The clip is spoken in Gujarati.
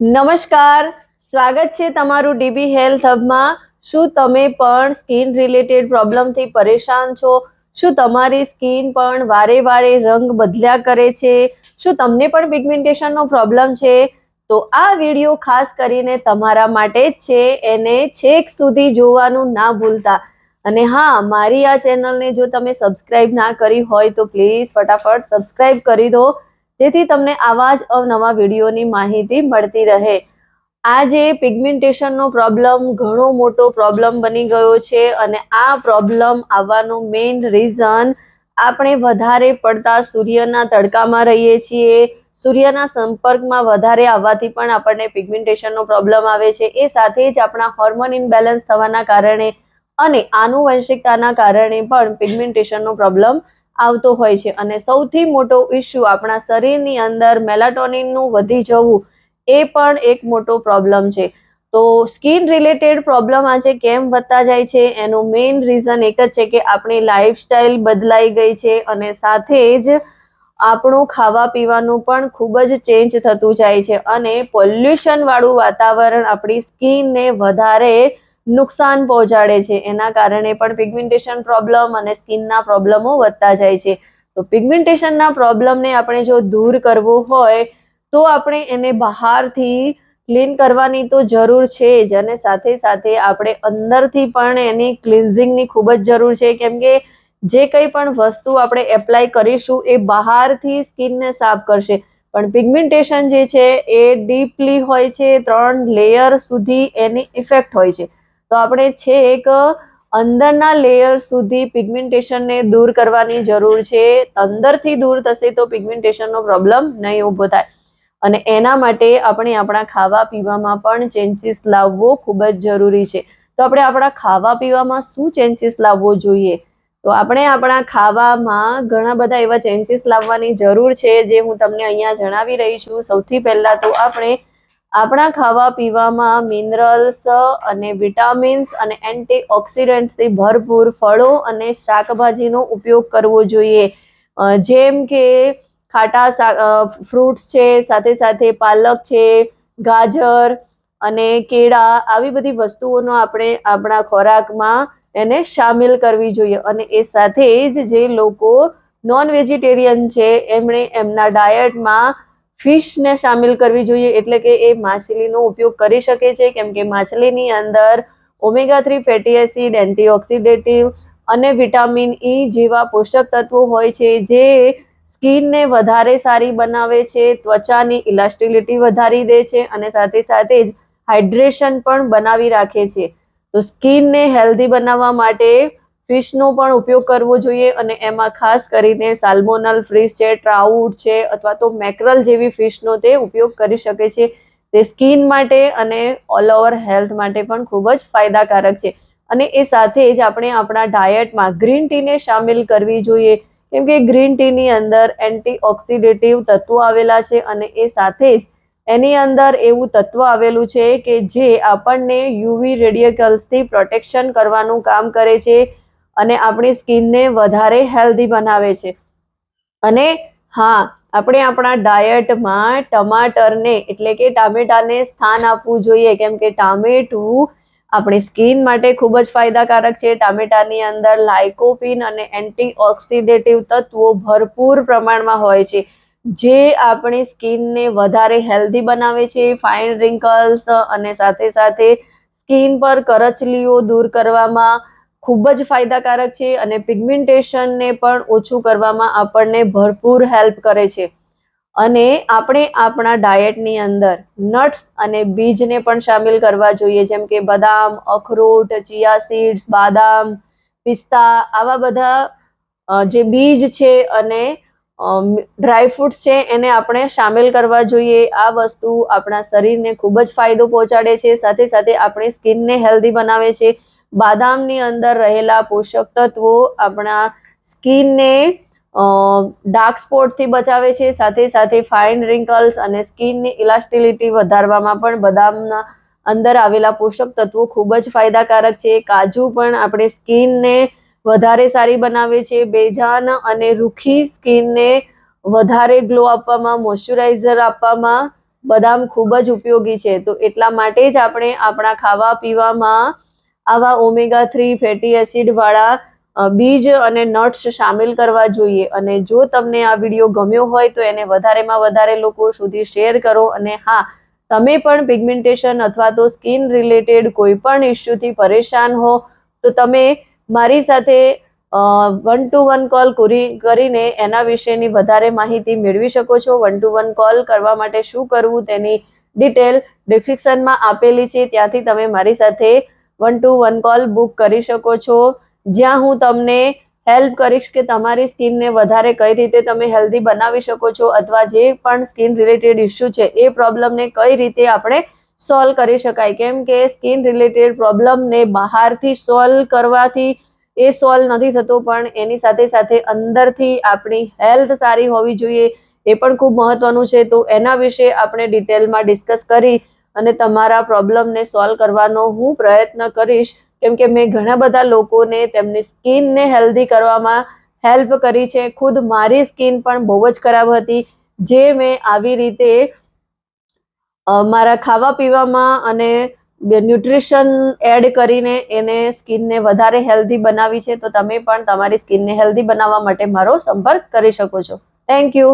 નમસ્કાર. સ્વાગત છે તમારું ડીબી હેલ્થ હબમાં. શું તમે પણ સ્કિન રિલેટેડ પ્રોબ્લેમથી પરેશાન છો? શું તમારી સ્કિન પણ વારે વારે રંગ બદલ્યા કરે છે? શું તમને પણ પિગમેન્ટેશનનો પ્રોબ્લેમ છે? તો આ વીડિયો ખાસ કરીને તમારા માટે જ છે. એને છેક સુધી જોવાનું ના ભૂલતા. અને હા, મારી આ ચેનલને જો તમે સબસ્ક્રાઇબ ના કરી હોય તો પ્લીઝ ફટાફટ સબસ્ક્રાઇબ કરી દો. જેથી તમને આવા જ અવનવા વિડીયોની માહિતી મળતી રહે. આ જે પિગમેન્ટેશનનો પ્રોબ્લેમ ઘણો મોટો પ્રોબ્લેમ બની ગયો છે અને આ પ્રોબ્લેમ આવવાનું મેઇન રીઝન આપણે વધારે પડતા સૂર્યના તડકામાં રહીએ છીએ. સૂર્યના સંપર્કમાં વધારે આવવાથી પણ આપણને પિગમેન્ટેશનનો પ્રોબ્લેમ આવે છે. એ સાથે જ આપણા હોર્મોન ઇમ્બેલેન્સ થવાના કારણે અને આનુવંશિકતાના કારણે પણ પિગમેન્ટેશનનો પ્રોબ્લેમ આવતો હોય છે. અને સૌથી મોટો ઇસ્યુ આપણા શરીરની અંદર મેલાટોનિનનું વધી જવું એ પણ એક મોટો પ્રોબ્લેમ છે. તો સ્કિન રિલેટેડ પ્રોબ્લેમ આજે કેમ વધતા જાય છે? એનું મેઇન રીઝન એક જ છે કે આપણી લાઈફસ્ટાઈલ બદલાઈ ગઈ છે અને સાથે જ આપણું ખાવા પીવાનું પણ ખૂબ જ ચેન્જ થતું જાય છે. અને પોલ્યુશનવાળું વાતાવરણ આપણી સ્કિનને વધારે નુકસાન પહોંચાડે છે. એના કારણે પણ પિગમેન્ટેશન પ્રોબ્લેમ અને સ્કિનના પ્રોબ્લેમો વધતા જાય છે. તો પિગમેન્ટેશનના પ્રોબ્લેમને આપણે જો દૂર કરવો હોય, તો આપણે એને બહારથી ક્લીન કરવાની તો જરૂર છે જ અને સાથે સાથે આપણે અંદરથી પણ એની ક્લિન્ઝિંગની ખૂબ જ જરૂર છે. કેમ કે જે કંઈ પણ વસ્તુ આપણે એપ્લાય કરીશું, એ બહારથી સ્કિનને સાફ કરશે. પણ પિગમેન્ટેશન જે છે, એ ડીપલી હોય છે, ત્રણ લેયર સુધી એની ઇફેક્ટ હોય છે. તો આપણે છે એક અંદરના લેયર સુધી પિગમેન્ટેશનને દૂર કરવાની જરૂર છે. અંદરથી દૂર થશે તો પિગમેન્ટેશનનો પ્રોબ્લેમ નહીં ઊભો થાય. અને એના માટે આપણે આપણા ખાવા પીવામાં પણ ચેન્જીસ લાવવો ખૂબ જ જરૂરી છે. તો આપણે આપણા ખાવા પીવામાં શું ચેન્જીસ લાવવો જોઈએ? તો આપણે આપણા ખાવામાં ઘણા બધા એવા ચેન્જીસ લાવવાની જરૂર છે જે હું તમને અહીંયા જણાવી રહી છું. સૌથી પહેલાં તો આપણે આપણા ખાવા પીવામાં મિનરલ્સ અને વિટામિન્સ અને એન્ટીઓક્સિડન્ટ્સથી ભરપૂર ફળો અને શાકભાજીનો ઉપયોગ કરવો જોઈએ. જેમ કે ખાટા ફ્રૂટ્સ છે, સાથે સાથે પાલક છે, ગાજર અને કેળા આવી બધી વસ્તુઓનો આપણે આપણા ખોરાકમાં એને સામેલ કરવી જોઈએ. અને એ સાથે જ જે લોકો નોન વેજીટેરિયન છે, એમણે એમના ડાયટમાં ફિશને સામેલ કરવી જોઈએ એટલે કે એ માછલીનો ઉપયોગ કરી શકે છે, કેમ કે માછલીની અંદર omega three fatty acid antioxidative અને વિટામિન ઈ જેવા પોષક તત્વો હોય છે, જે સ્કિનને વધારે સારી બનાવે છે, ત્વચાની ઇલાસ્ટિલિટી વધારી દે છે અને સાથે સાથે જ હાઇડ્રેશન પણ બનાવી રાખે છે. તો સ્કિનને હેલ્ધી બનાવવા માટે ફિશનો પણ ઉપયોગ કરવો જોઈએ અને એમાં ખાસ કરીને સાલ્મોનલ ફિશ છે, ટ્રાઉટ છે અથવા તો મેકરલ જેવી ફિશનો તે ઉપયોગ કરી શકે છે. તે સ્કિન માટે અને ઓલ ઓવર હેલ્થ માટે પણ ખૂબ જ ફાયદાકારક છે. અને એ સાથે જ આપણે આપણા ડાયટમાં ગ્રીન ટીને સામેલ કરવી જોઈએ. કેમ કે ગ્રીન ટીની અંદર એન્ટીઓક્સિડેટિવ તત્વો આવેલા છે અને એ સાથે જ એની અંદર એવું તત્વ આવેલું છે કે જે આપણને યુવી રેડિયકલ્સથી પ્રોટેક્શન કરવાનું કામ કરે છે. અને આપણી સ્કિનને વધારે હેલ્ધી બનાવે છે. અને હા, આપણે આપણા ડાયટમાં ટમાટરને, એટલે કે ટામેટાને સ્થાન આપવું જોઈએ. કેમ કે ટામેટું આપણી સ્કિન માટે ખૂબ જ ફાયદાકારક છે. ટામેટાની અંદર લાઇકોપિન અને એન્ટીઓક્સિડેટિવ તત્વો ભરપૂર પ્રમાણમાં હોય છે. જે આપણી સ્કિનને વધારે હેલ્ધી બનાવે છે. ફાઇન રિંકલ્સ અને સાથે સાથે સ્કિન પર કરચલીઓ દૂર કરવામાં ખૂબ જ ફાયદાકારક છે અને પિગમેન્ટેશનને પણ ઓછું કરવામાં આપણને ભરપૂર હેલ્પ કરે છે. અને આપણે આપણા ડાયટની અંદર નટ્સ અને બીજને પણ સામેલ કરવા જોઈએ, જેમ કે બદામ, અખરોટ ચિયા સીડ્સ બાદામ, પિસ્તા, આવા બધા જે બીજ છે અને ડ્રાયફ્રૂટ્સ છે, એને આપણે સામેલ કરવા જોઈએ. આ વસ્તુ આપણા શરીરને ખૂબ જ ફાયદો પહોંચાડે છે. સાથે સાથે આપણી સ્કિનને હેલ્ધી બનાવે છે. બાદામની અંદર રહેલા પોષક તત્વો આપણા સ્કિનને ડાર્ક સ્પોટથી બચાવે છે. સાથે સાથે ફાઇન રિંકલ્સ અને સ્કિનની ઇલાસ્ટિલિટી વધારવામાં પણ બદામના અંદર આવેલા પોષક તત્વો ખૂબ જ ફાયદાકારક છે. કાજુ પણ આપણે સ્કિનને વધારે સારી બનાવે છે. બેજાન અને રૂખી સ્કિનને વધારે ગ્લો આપવામાં, મોઇશ્ચરાઇઝર આપવામાં બદામ ખૂબ જ ઉપયોગી છે. તો એટલા માટે જ આપણે આપણા ખાવા પીવામાં આવા ઓમેગા થ્રી ફેટી એસિડ વાળા બીજ અને નટ્સ સામેલ કરવા જોઈએ. અને જો તમને આ વીડિયો ગમ્યો હોય તો એને વધારેમાં વધારે લોકો સુધી શેર કરો. અને હા, તમે પણ પિગમેન્ટેશન અથવા તો સ્કિન રિલેટેડ કોઈ પણ ઇસ્યુથી પરેશાન હો, તો તમે મારી સાથે વન ટુ વન કોલ કરીને એના વિશેની વધારે માહિતી મેળવી શકો છો. વન ટુ વન કોલ કરવા માટે શું કરવું તેની ડિટેલ ડિસ્ક્રિપ્શનમાં આપેલી છે. ત્યાંથી તમે મારી સાથે one to one call book કરી શકો છો. જ્યાં હું તમને હેલ્પ કરીશ કે તમારી સ્કિનને વધારે કઈ રીતે તમે હેલ્ધી બનાવી શકો છો અથવા જે પણ સ્કિન રિલેટેડ ઇસ્યુ છે એ પ્રોબ્લેમને કઈ રીતે આપણે સોલ્વ કરી શકાય. કેમ કે સ્કિન રિલેટેડ પ્રોબ્લેમને બહારથી સોલ્વ કરવાથી એ સોલ્વ નથી થતો, પણ એની સાથે સાથે અંદરથી આપણી હેલ્થ સારી હોવી જોઈએ એ પણ ખૂબ મહત્વનું છે. તો એના વિશે આપણે ડિટેલમાં ડિસ્કસ કરી અને તમારા પ્રોબ્લેમને સોલ્વ કરવાનો હું પ્રયત્ન કરીશ. કેમ કે મેં ઘણા બધા લોકોને તેમની સ્કિનને હેલ્ધી કરવામાં હેલ્પ કરી છે. ખુદ મારી સ્કિન પણ બહુ જ ખરાબ હતી. જે મેં આવી રીતે મારા ખાવા પીવામાં અને ન્યુટ્રિશન એડ કરીને એને સ્કિનને વધારે હેલ્ધી બનાવી છે, તો તમે પણ તમારી સ્કિનને હેલ્ધી બનાવવા માટે મારો સંપર્ક કરી શકો છો. Thank you